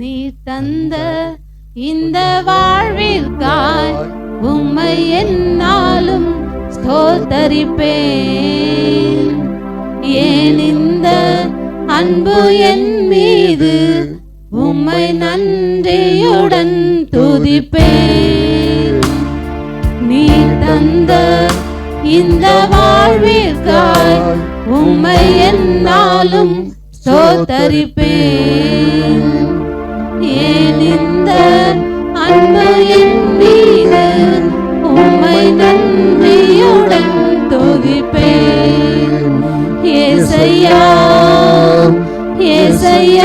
நீ தந்த இந்த வாழ்விற்காய் உம்மை என்னாலும் ஸ்தோத்தரிப்பேன். ஏன் இந்த அன்பு என் மீது உம்மை நன்றியுடன் துதிப்பேன். நீ தந்த இந்த வாழ்விற்காய் உம்மை என்னாலும் ஸ்தோத்தரிப்பேன். ஏன் இந்த அன்பு என் மீது உம்மை நன்றியுடன் துதிப்பேன் ஏசையா ஏசையா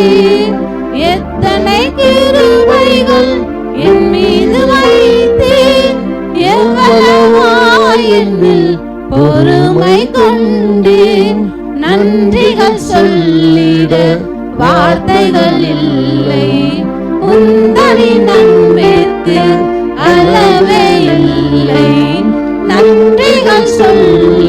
கொண்டீர் எத்தனை கிருபைகள் என் மீது வைத்தீர் எவ்வளவாயில் பொறுமை கொண்டேன். நன்றிகள் சொல்லிட வார்த்தைகள் இல்லை. உந்தனி நன்மைக்கு அளவே இல்லை. நன்றிகள் சொல்ல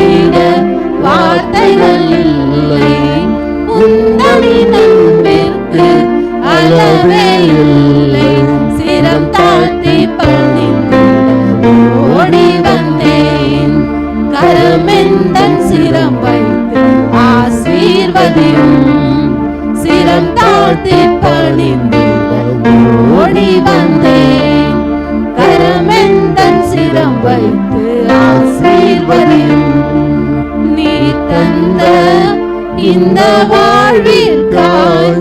இந்த வாழ்விற்காய்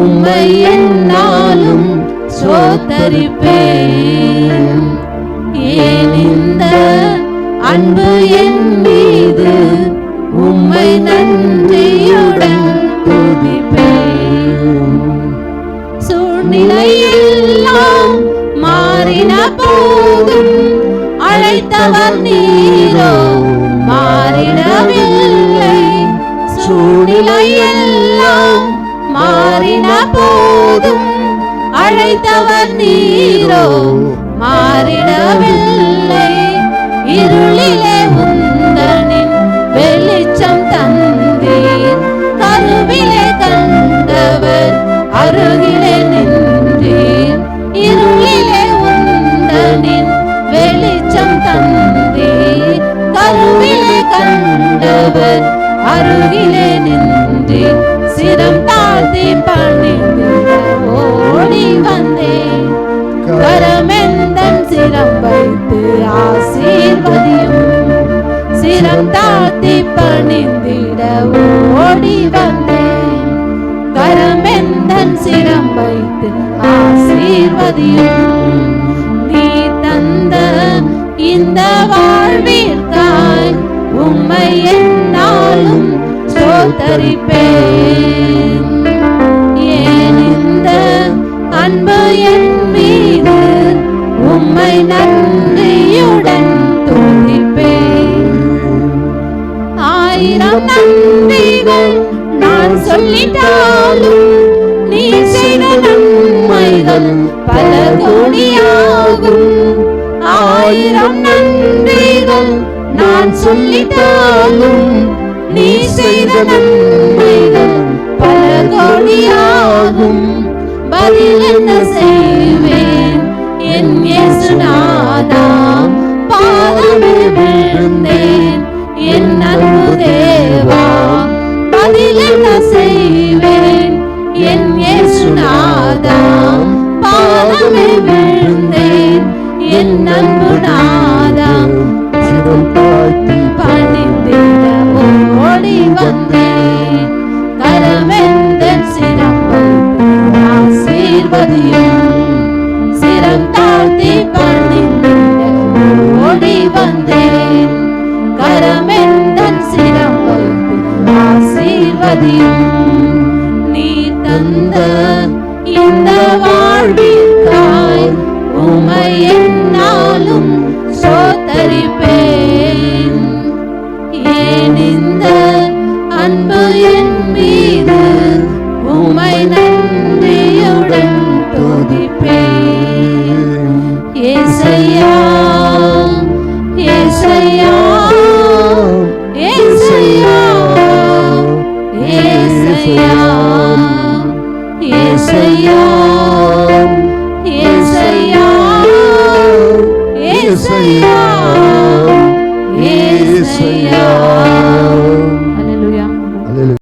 உம்மை என்னாலும் சோத்தரிப்பேன். ஏன் இந்த அன்பு என் மீது உம்மை நன்றியுடன் துதிப்பேன். சூழ்நிலையெல்லாம் மாறின போதும் அழைத்தவர் நீரோ மாறிடவில்லை. சூழ்நிலையெல்லாம் மாறின போதும். அழைத்தவர் நீரோ மாறிடவில்லை இருளில் அருகிலே நின்று சிரம் தாழ்த்தி பணிந்து ஓடி வந்தேன். கரமெந்தன் சிரம் வைத்து ஆசீர்வதியும் சிரம் தாழ்த்தி பணிந்திட ஓடி வந்தேன். கரமெந்தன் சிரம் வைத்து ஆசீர்வதியும் நீ தந்த இந்த வாழ்விற்காய் உம்மை என்னாலும் ஸ்தோத்தரிப்பேன் ஏன் இந்த அன்பு என் மீது உம்மை நன்றியுடன் துதிப்பேன்? ஆயிரம் நன்றிகள் நான் சொல்லிட்டாலும் நீ செய்த நன்மைகள் பல கோடியாகும். ஆயிரம் நன்றிகள் நான் சொல்லிட்டாலும் நீ செய்த நன்மைகள் பல கோடியாகும். பதில் என்ன செய்வேன்? இந்த வாழ்வில் தாய் உமை என்னாலும் சோத்தரிப்பேன். ஏன் இந்த அன்பு என் மீது உமை நன்றியுடன் துதிப்பேன்? ஏசையா ஏசையா